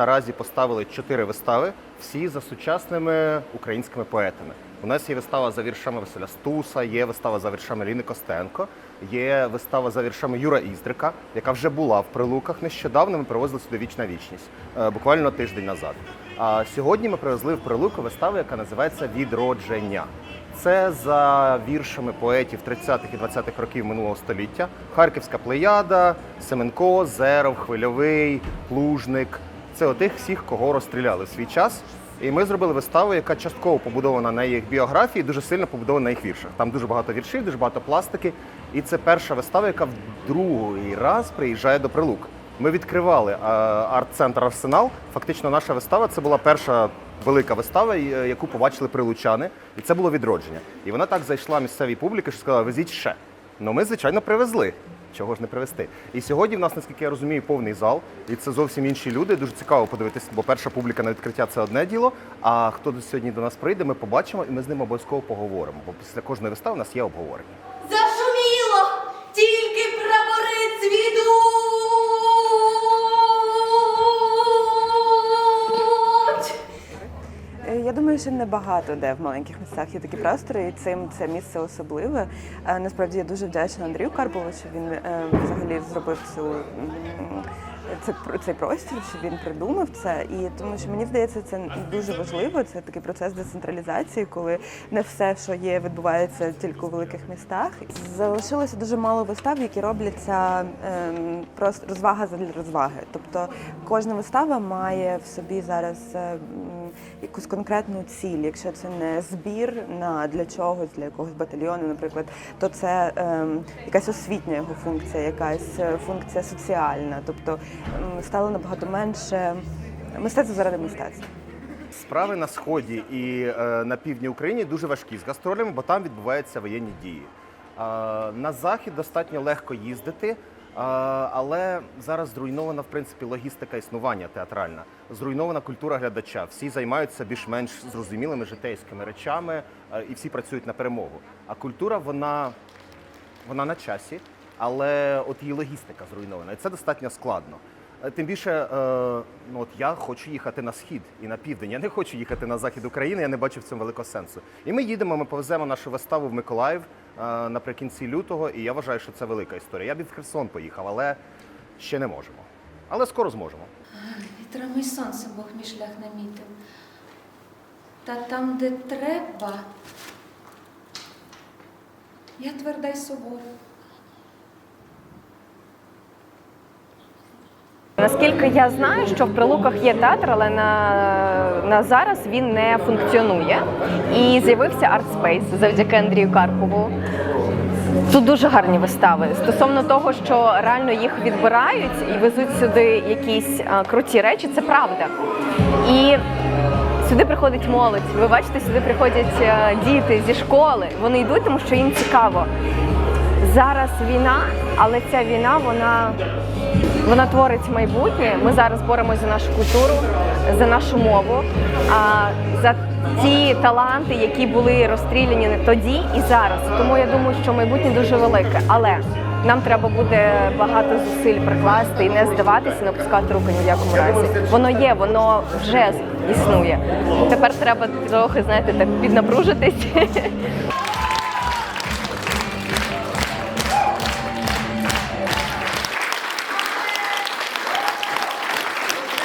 наразі поставили чотири вистави, всі за сучасними українськими поетами. У нас є вистава за віршами Василя Стуса, є вистава за віршами Ліни Костенко, є вистава за віршами Юра Іздрика, яка вже була в прилуках нещодавно. Ми привозили сюди вічна вічність, е, буквально тиждень назад. А сьогодні ми привезли в прилуку виставу, яка називається Відродження. Це за віршами поетів 30-х і 20-х років минулого століття. Харківська плеяда, Семенко, Зеров, Хвильовий, Плужник. Це отих всіх, кого розстріляли в свій час. І ми зробили виставу, яка частково побудована на їх біографії, дуже сильно побудована на їх віршах. Там дуже багато віршів, дуже багато пластики. І це перша вистава, яка в другий раз приїжджає до Прилук. Ми відкривали е, арт-центр Арсенал. Фактично, наша вистава це була перша велика вистава, е, яку побачили прилучани, і це було відродження. І вона так зайшла місцевій публіки, що сказала, везіть ще. Ну ми, звичайно, привезли. Чого ж не привезти? І сьогодні в нас, наскільки я розумію, повний зал, і це зовсім інші люди. Дуже цікаво подивитися, бо перша публіка на відкриття це одне діло. А хто сьогодні до нас прийде, ми побачимо і ми з ним обов'язково поговоримо. Бо після кожної вистави у нас є обговорення. Я думаю, що небагато де в маленьких містах є такі простори, і цим це місце особливе. Е, Насправді я дуже вдячна Андрію Карпову, що він е, взагалі зробив цю. Це цей простір, що він придумав це, і тому що мені здається, це дуже важливо. Це такий процес децентралізації, коли не все, що є, відбувається тільки у великих містах. Залишилося дуже мало вистав, які робляться ем, просто розвага для розваги. Тобто кожна вистава має в собі зараз е, м, якусь конкретну ціль. Якщо це не збір на для чогось, для якогось батальйону, наприклад, то це ем, якась освітня його функція, якась е, функція соціальна. Тобто ем, стало набагато менше мистецтво заради мистецтва. Справи на сході і е, на півдні України дуже важкі з гастролями, бо там відбуваються воєнні дії. Е, на захід достатньо легко їздити, але зараз зруйнована в принципі логістика існування театральна, зруйнована культура глядача. Всі займаються більш-менш зрозумілими житейськими речами е, і всі працюють на перемогу. А культура вона, вона на часі, але от її логістика зруйнована. І це достатньо складно. Е, Тим більше, е, ну от я хочу їхати на схід і на південь. Я не хочу їхати на захід України. Я не бачу в цьому великого сенсу. І ми їдемо. Ми повеземо нашу виставу в Миколаїв е, наприкінці лютого. І я вважаю, що це велика історія. Я б в Херсон поїхав, але ще не можемо. Але скоро зможемо. Вітрами й сонцем Бог мій шлях намітив. Та там, де треба, я тверда й сувора. Наскільки я знаю, що в Прилуках є театр, але на, на зараз він не функціонує. І з'явився Артспейс завдяки Андрію Карпову. Тут дуже гарні вистави. Стосовно того, що реально їх відбирають і везуть сюди якісь а, круті речі, це правда. І сюди приходить молодь. Ви бачите, сюди приходять а, діти зі школи. Вони йдуть, тому що їм цікаво. Зараз війна, але ця війна вона, вона творить майбутнє. Ми зараз боремося за нашу культуру, за нашу мову, а, за ті таланти, які були розстріляні тоді і зараз. Тому я думаю, що майбутнє дуже велике. Але нам треба буде багато зусиль прикласти і не здаватися, не опускати руки ні в якому разі. Воно є, воно вже існує. Тепер треба трохи, знаєте, так піднапружитись.